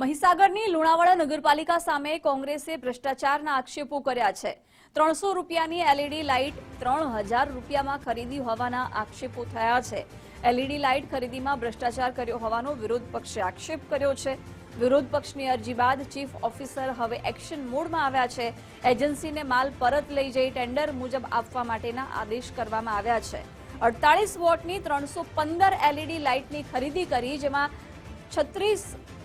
મહીસાગરની લુણાવાડા નગરપાલિકા સામે કોંગ્રેસે ભ્રષ્ટાચારના આક્ષેપો કર્યા છે. ત્રણસો રૂપિયાની એલઈડી લાઇટ ત્રણ હજાર રૂપિયામાં ખરીદી હોવાના આક્ષેપો થયા છે. એલઈડી લાઇટ ખરીદીમાં ભ્રષ્ટાચાર કર્યો હોવાનો વિરોધ પક્ષે આક્ષેપ કર્યો છે. વિરોધ પક્ષની અરજી બાદ ચીફ ઓફિસર હવે એક્શન મોડમાં આવ્યા છે. એજન્સીને માલ પરત લઈ જઈ ટેન્ડર મુજબ આપવા માટેના આદેશ કરવામાં આવ્યા છે. અડતાલીસ વોટની ત્રણસો પંદર એલઈડી લાઇટની ખરીદી કરી, જેમાં છત્રીસ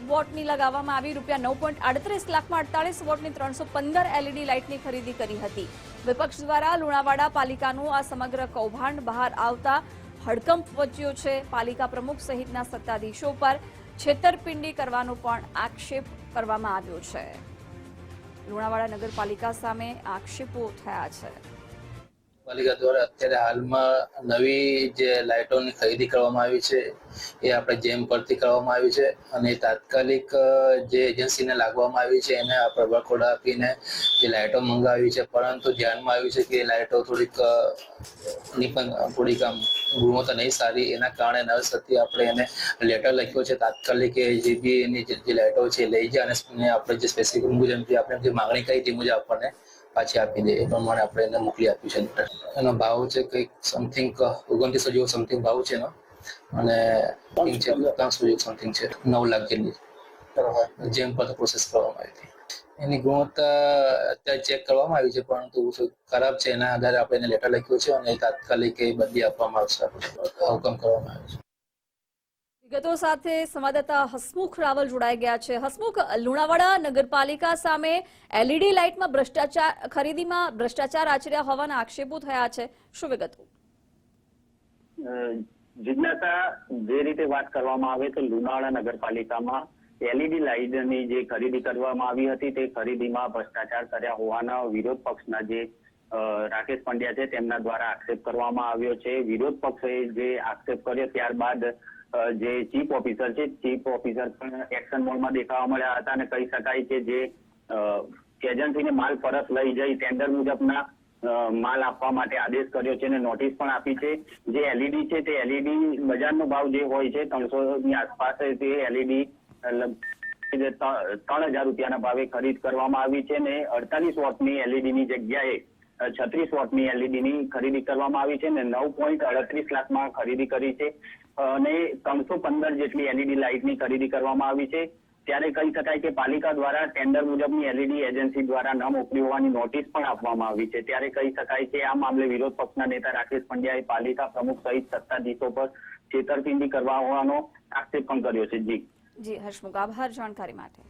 વોટની લગાવવામાં આવી. રૂપિયા નવ પોઈન્ટ આડત્રીસ લાખમાં અડતાલીસ વોટની ત્રણસો પંદર એલઈડી લાઇટની ખરીદી કરી હતી. વિપક્ષ દ્વારા લુણાવાડા પાલિકાનું આ સમગ્ર કૌભાંડ બહાર આવતા હડકંપ વચ્યો છે. પાલિકા પ્રમુખ સહિતના સત્તાધીશો પર છેતરપિંડી કરવાનો પણ આક્ષેપ કરવામાં આવ્યો છે. લુણાવાડા નગરપાલિકા સામે આક્ષેપો થયા છે. પાલિકા દ્વારા અત્યારે હાલમાં નવી જે લાઇટોની ખરીદી કરવામાં આવી છે, એ આપણે જેમ પરથી કરવામાં આવી છે અને તાત્કાલિક જે એજન્સીને લાગવામાં આવી છે, એને આપણે વરખોડા આપીને જે લાઇટો મંગાવી છે, પરંતુ ધ્યાનમાં આવ્યું છે કે લાઇટો થોડીક પણ થોડીક આમ ગુણવત્તા નહીં સારી, એના કારણે નર્સ હતી આપણે એને લેટર લખ્યો છે, તાત્કાલિક જે બી એની જે લાઇટો છે લઈ જાય અને આપણે જે સ્પેસિફિક મુજબ આપણે જે માંગણી કરી તે મુજબ આપણને પાછી આપી દે એ પ્રમાણે આપણે એને મોકલી આપ્યું છે એનો ભાવ છે કંઈક સમથિંગ ઓગણત્રીસો જેવો સમથિંગ ભાવ છે એનો. અને છે ત્રણસો જેવું સમથિંગ છે નવ લાખ જેટલી. જેમ પર પ્રોસેસ કરવામાં આવી હતી. એની ગુણવત્તા અત્યારે ચેક કરવામાં આવી છે પરંતુ ખરાબ છે એના આધારે આપણે એને લેટર લખ્યો છે અને તાત્કાલિક એ બદલી આપવામાં આવશે. હુકમ કરવામાં આવ્યો છે. વિગતો સાથે સંવાદદાતા હસમુખ રાવલ જોડાઈ ગયા છે. હસમુખ, લુણાવાડા નગરપાલિકા સામે એલઈડી લાઇટમાં ભ્રષ્ટાચાર, ખરીદીમાં ભ્રષ્ટાચાર આચર્યા હોવાના આક્ષેપો થયા છે. શું વિગતો? જિજ્ઞાસા જે રીતે વાત કરવામાં આવે તો લુણાવાડા નગરપાલિકામાં એલઈડી લાઇટની જે ખરીદી કરવામાં આવી હતી, તે ખરીદીમાં ભ્રષ્ટાચાર કર્યા હોવાના વિરોધ પક્ષના જે રાકેશ પંડ્યા છે, તેમના દ્વારા આક્ષેપ કરવામાં આવ્યો છે. વિરોધ પક્ષે જે આક્ષેપ કર્યો, ત્યારબાદ જે ચીફ ઓફિસર છે, ચીફ ઓફિસર પણ એક્શન મોડમાં દેખાવા મળ્યા હતા અને કહી શકાય કે જે એજન્સીને માલ પરત લઈ જઈ ટેન્ડર મુજબના માલ આપવા માટે આદેશ કર્યો છે અને નોટિસ પણ આપી છે. જે એલઈડી છે તે એલઈડી બજારનો ભાવ જે હોય છે, ત્રણસો ની આસપાસ તે એલઈડી ત્રણ હજાર રૂપિયાના ભાવે ખરીદ કરવામાં આવી છે ને અડતાલીસ વોટની એલઈડીની જગ્યાએ છત્રીસ વોટની એલઈડીની ખરીદી કરવામાં આવી છે અને નવ પોઈન્ટ અડત્રીસ લાખમાં ખરીદી કરી છે. અને ત્રણસો પંદર જેટલી એલઈડી લાઇટની ખરીદી કરવામાં આવી છે. ત્યારે કહી શકાય કે પાલિકા દ્વારા ટેન્ડર મુજબની એલઈડી એજન્સી દ્વારા ન મોકલી હોવાની નોટિસ પણ આપવામાં આવી છે. ત્યારે કહી શકાય કે આ મામલે વિરોધ પક્ષના નેતા રાકેશ પંડ્યાએ પાલિકા પ્રમુખ સહિત સત્તાધીશો પર છેતરપિંડી કરવા હોવાનો આક્ષેપ પણ કર્યો છે. જી. જી હર્ષમુખ આભાર. જાણકારી માટે.